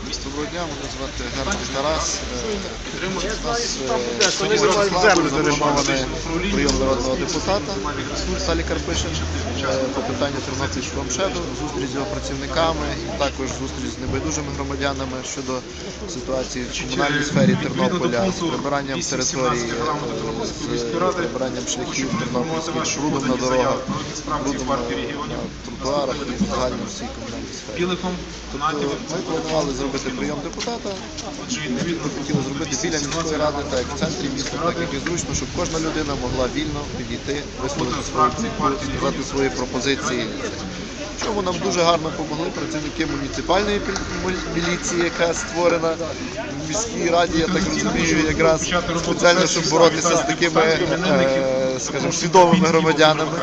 Доброго дня, мене звати Герман Тарас. Е, нас е, сьогодні запланований прийом народного депутата. Віталій Карпишин е, по питанню Тернопільського МШЕДу, зустріч з його працівниками і також зустріч з небайдужими громадянами щодо ситуації в комунальній сфері Тернополя з прибиранням території, е, з прибиранням шляхів Тернопільських, з на дорогах, брудом на на тротуарах і загально всій комунальній сфері. Тобто ми планували зробити прийом депутата. Ми хотіли зробити біля міської ради, так як в центрі міста, так як і зручно, щоб кожна людина могла вільно підійти, висловити свою сказати свої пропозиції. Чому нам дуже гарно допомогли працівники муніципальної міліції, яка створена в міській раді, я так розумію, якраз спеціально, щоб боротися з такими, скажімо, свідомими громадянами,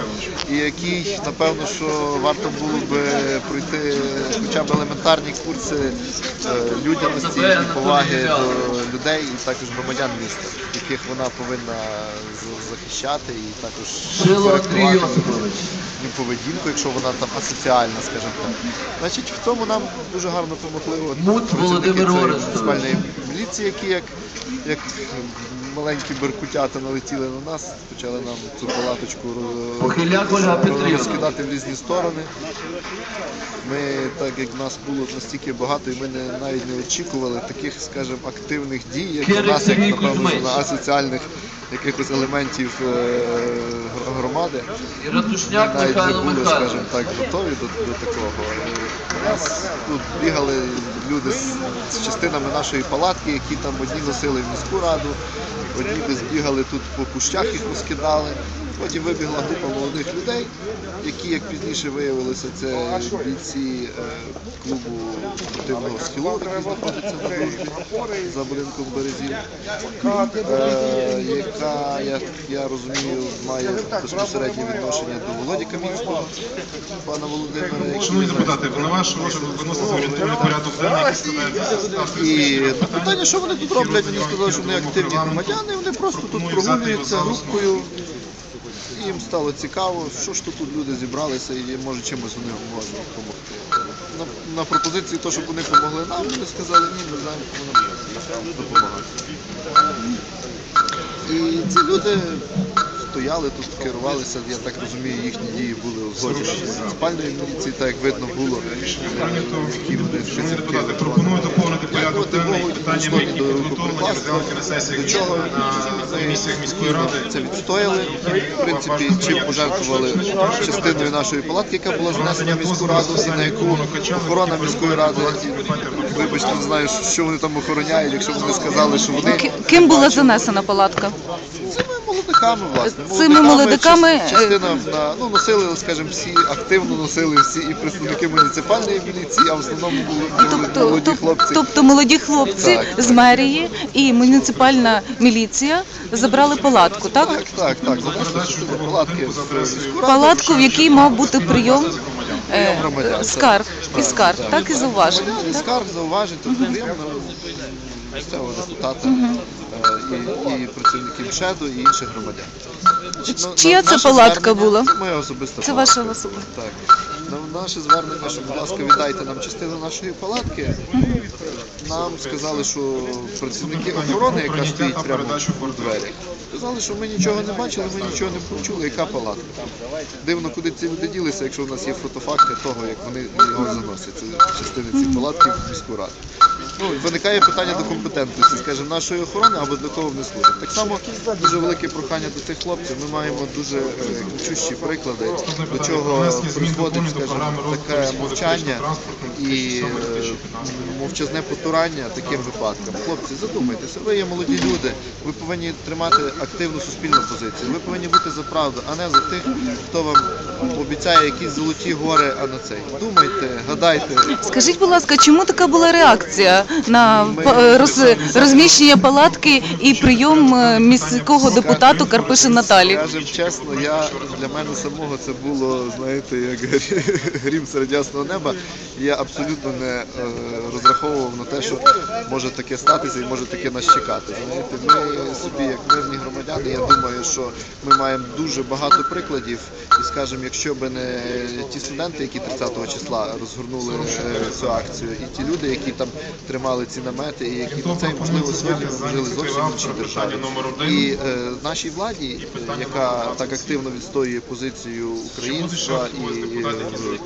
і який, напевно, що варто було би пройти хоча б елементарні курси е, людяності і поваги до людей і також громадян міста, яких вона повинна захищати і також коректувати поведінку, якщо вона там асоціальна, скажімо так. Значить, в цьому нам дуже гарно допомогли от працівники муніципальної міліції, які як, як маленькі беркутята налетіли на нас, почали нам цю палаточку розкидати в різні сторони. Ми, так як нас було настільки багато, і ми не, навіть не очікували таких, скажімо, активних дій, як у нас, як напевно, на асоціальних якихось елементів е, громади. І Навіть не були, скажімо так, готові до, до такого. У нас тут бігали люди з, з частинами нашої палатки, які там одні носили в міську раду, одні десь бігали тут по кущах їх розкидали. Потім вибігла група молодих людей, які, як пізніше виявилося, це бійці е, клубу спортивного схилу, який знаходиться на дружбі за будинком березів, е, яка, я, я розумію, має безпосереднє відношення до Володі Камінського, пана Володимира. Шановні депутати, на ваш розгляд виноситься орієнтовний порядок денний, який складається І питання, що вони тут роблять, мені сказали, що вони активні громадяни, вони просто тут прогулюються групкою. Їм стало цікаво, що ж тут люди зібралися і може чимось вони можуть допомогти. На, на пропозиції то, щоб вони допомогли нам, вони сказали, ні, ми знаємо, кому нам допомагати. І ці люди стояли тут, керувалися, я так розумію, їхні дії були узгоджені з муніципальної міліції, так як видно було, які вони вказівки пропоную доповнити порядок денний питаннями, які до підготовлені розглянути на сесіях До чого на комісіях міської ради. це відстояли. В принципі, чим пожертвували частиною нашої палатки, яка була занесена в міську раду, і на яку охорона міської ради, вибачте, не знаю, що вони там охороняють, якщо вони сказали, що вони Ким була занесена палатка? Цими молодиками, власне. Цими молодиками, част- частина на ну носили, скажімо, всі активно носили всі і представники муніципальної міліції, а в основному були, Тобто, молоді хлопці. тобто молоді хлопці Так, з мерії і муніципальна міліція забрали палатку, так? Так, так, так. Частину палатки. Палатку, в якій мав бути прийом е, скарг і скарг, так і зауважень. І скарг, зауважень, тобто приємно місцевого депутата е, і, і працівників МШЕДу, і інших громадян. Чия це палатка була? Це моя особиста Це палатка. ваша особа. Так. На наше звернення, що, будь ласка, віддайте нам частину нашої палатки. Нам сказали, що працівники охорони, яка стоїть прямо у дверях, сказали, що ми нічого не бачили, ми нічого не почули, яка палатка. Дивно, куди ці люди ділися, якщо в нас є фотофакти того, як вони його заносять, це частини цієї палатки в міську раду. Ну, виникає питання до компетентності, скажімо, нашої охорони або до кого вони служать. Так само дуже велике прохання до цих хлопців. Ми маємо дуже е, кричущі приклади, до чого призводить, скажімо, таке мовчання і е, мовчазне потурання таким випадкам. Хлопці, задумайтеся, ви є молоді люди, ви повинні тримати активну суспільну позицію. Ви повинні бути за правду, а не за тих, хто вам обіцяє якісь золоті гори, а на цей. Думайте, гадайте. Скажіть, будь ласка, чому така була реакція на па- роз- розміщення палатки і прийом е, міського депутату Карпишин Наталі. Скажем чесно, я для мене самого це було, знаєте, як грім серед ясного неба. Я абсолютно не е, розраховував на те, що може таке статися і може таке нас чекати. Знаєте, ми собі, як мирні громадяни, я думаю, що ми маємо дуже багато прикладів. І скажімо, якщо б не ті студенти, які 30 числа розгорнули е, цю акцію, і ті люди, які там тримали ці намети, і які на це можливо сьогодні жили зовсім в іншій державі. І е, нашій владі, е, яка так активно відстоює позицію українства і е,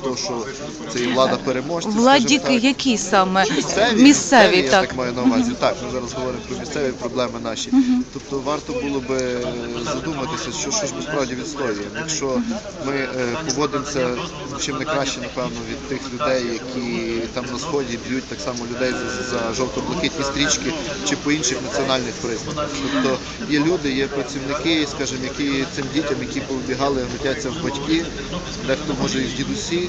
то, що це і влада переможців. Владі які саме Місцеві, місцеві, я так. так маю на увазі. Так, ми зараз говоримо про місцеві проблеми наші. Тобто варто було би задуматися, що, що ж ми справді відстоюємо. Якщо ми е, поводимося чим не краще, напевно, від тих людей, які там на сході б'ють так само людей за, за жовто-блакитні стрічки чи по інших національних признаках. Тобто є люди, є працівники, скажімо, які цим дітям, які повбігали, готяться в батьки, дехто може і в дідусі.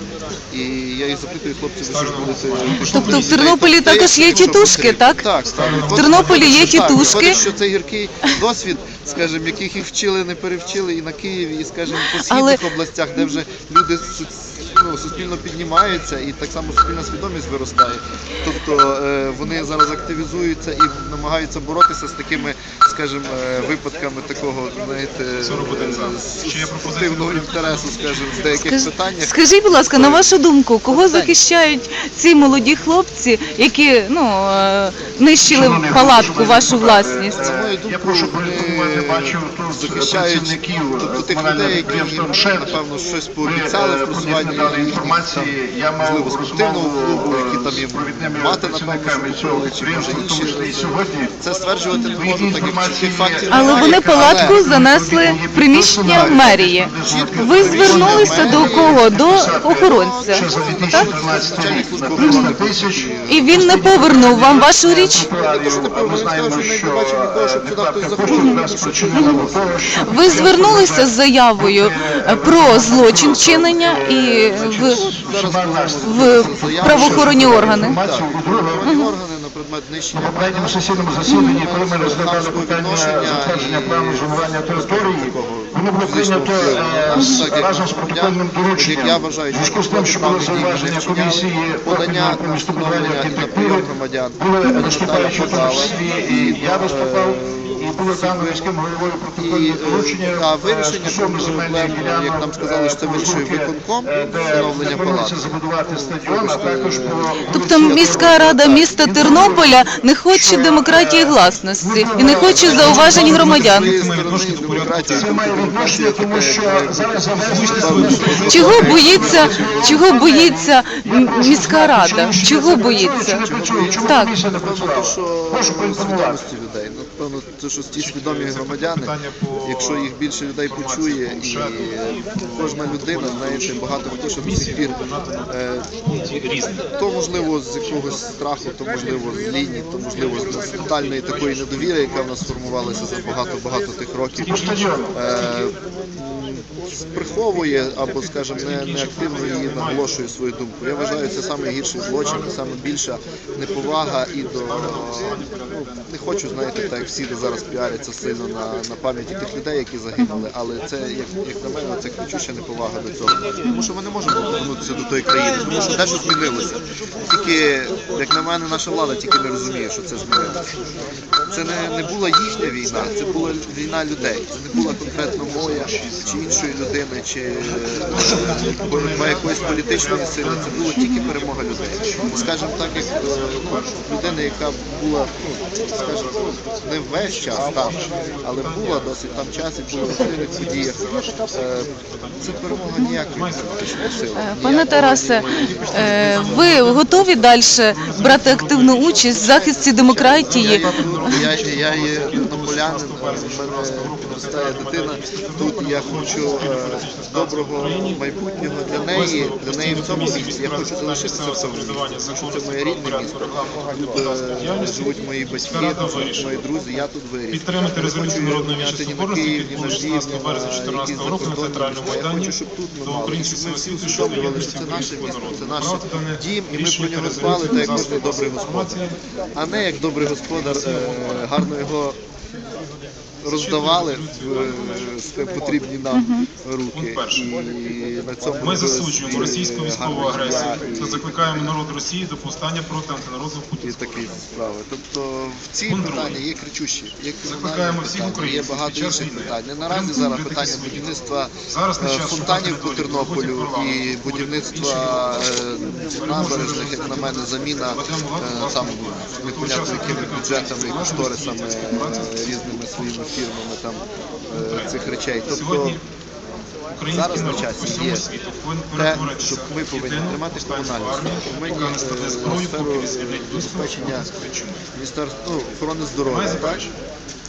І я їх запитую, хлопці, ви що ж будете Тобто в Тернополі також є тітушки, так? Так, так. В Тернополі є тітушки. Що це гіркий досвід, скажімо, яких їх вчили, не перевчили і на Києві, і, скажімо, по східних областях, де вже люди ну, суспільно піднімаються і так само суспільна свідомість виростає. Тобто е, вони зараз активізуються і намагаються боротися з такими, скажімо, е, випадками такого, знаєте, суспільного інтересу, скажімо, в деяких Скаж- питаннях. Скажіть, будь ласка, на вашу думку, кого захищають ці молоді хлопці, які ну е, нищили палатку, вашу власність? Я прошу вони проінформувати, бачу тут працівників тих людей, які підприємства їм, «Мшель». напевно, щось пообіцяли е, в просуванні інформації, я мав спортивного розмову, клубу, е, які там з провідними мати, напевно, працівниками цього чи підприємства, в тому числі і сьогодні. Це стверджувати не Їхні можу, так як чітких Але вони палатку занесли в приміщення мерії. Ви звернулися до кого? До охоронця. Так? 2013 рік на 300 тисяч. І він не повернув вам вашу річ. Ми знаємо, що е, Ви звернулися з заявою е, про злочин вчинення і в, в правоохоронні органи. органи на предмет нищення попередньому сесійному засіданні, коли ми розглядали питання затвердження плану зонування території, було прийнято е, разом з протокольним дорученням. Я вважаю, зв'язку з тим, що були зауваження комісії подання на містобудування архітектури, були Пані виступаючи в тому числі, і я виступав, і було дано міським головою протокольне е, доручення а е, вирішення земельних ділянок, як нам сказали, що це е, вирішує виконком, е, де встановлення планується палат. забудувати стадіон, а також по Тобто міська рада міста Тернополя не хоче демократії гласності і не хоче зауважень громадян. З Це має відношення, тому що зараз залежно Чого боїться, чого боїться м- міська рада? Чого боїться? Так. Що Прошу поінформувати. свідомості людей. Напевно, те, що ті свідомі громадяни, якщо їх більше людей почує, і кожна людина, знаєте, багато хто що до сих пір е, то можливо з якогось страху, то можливо з лінії, то можливо з тотальної такої недовіри, яка в нас сформувалася за багато-багато тих років. Приховує або, скажімо, не, не активно її наголошує свою думку. Я вважаю, це найгірший злочин, саме більша неповага і до ну, не хочу, знаєте, так як всі зараз піаряться сильно на, на пам'яті тих людей, які загинули, але це як, як на мене, це кричуща неповага до цього. Тому що ми не можемо повернутися до тої країни, тому що дещо змінилося. Тільки, як на мене, наша влада тільки не розуміє, що це змінилося. Це не, не була їхня війна, це була війна людей. Це не була конкретно моя чи іншої людини, чи боротьба якоїсь політичної сили. Це була тільки перемога людей. Скажімо так, як е, людина, яка була, скажімо, не весь час там, але була досить там час і була в активних подіях. Е, Це перемога ніякої політичної сили. Пане Тарасе, е, ви готові далі брати активну участь в захисті демократії? Я, є тернополянин, в мене підростає дитина. Тут я хочу е, доброго майбутнього для неї, для неї в цьому місці. Я хочу залишитися в цьому місці, тому що це моє рідне місто. Тут е, живуть мої батьки, тут живуть мої друзі, я тут виріс. Підтримати резолюцію Народної на яку Львів, 16 березня 2014 року на театральному міста. Я хочу, щоб тут ми мали, щоб ми всі усвідомлювали, що це наше місто, це наш дім, і ми про нього дбали, так як кожен добрий господар. А не як добрий господар е, гарно його роздавали в е, потрібні нам руки. І на цьому Ми засуджуємо російську військову агресію та закликаємо народ Росії до повстання проти антинародного путінського. такі справи. Тобто в ці питання є кричущі, є Закликаємо всіх питання, є багато інших питань. Не наразі зараз питання будівництва е, фонтанів по Тернополю і будівництва е, набережних, як на мене, заміна там непонятно якими бюджетами і кошторисами е, різними своїми фірмами там е, цих речей. Тобто зараз на часі є те, що ми повинні тримати комунальну армію, сферу. забезпечення ну, охорони здоров'я.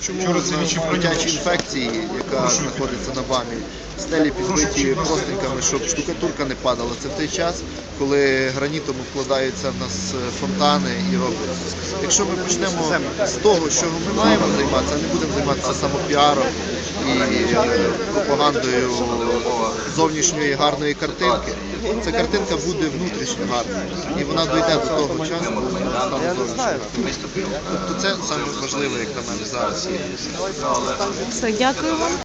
Чому вічі інфекції, яка знаходиться на БАМі, стелі підбиті простинками, щоб штукатурка не падала. Це в той час, коли гранітом вкладаються в нас е, фонтани і робиться. Якщо ми почнемо з того, що ми маємо займатися, а не будемо займатися самопіаром і пропагандою зовнішньої гарної картинки, ця картинка буде внутрішньо гарною. І вона дойде до того часу, коли вона стане зовнішньою. Тобто це саме важливе, як на мене зараз є. Все, дякую вам.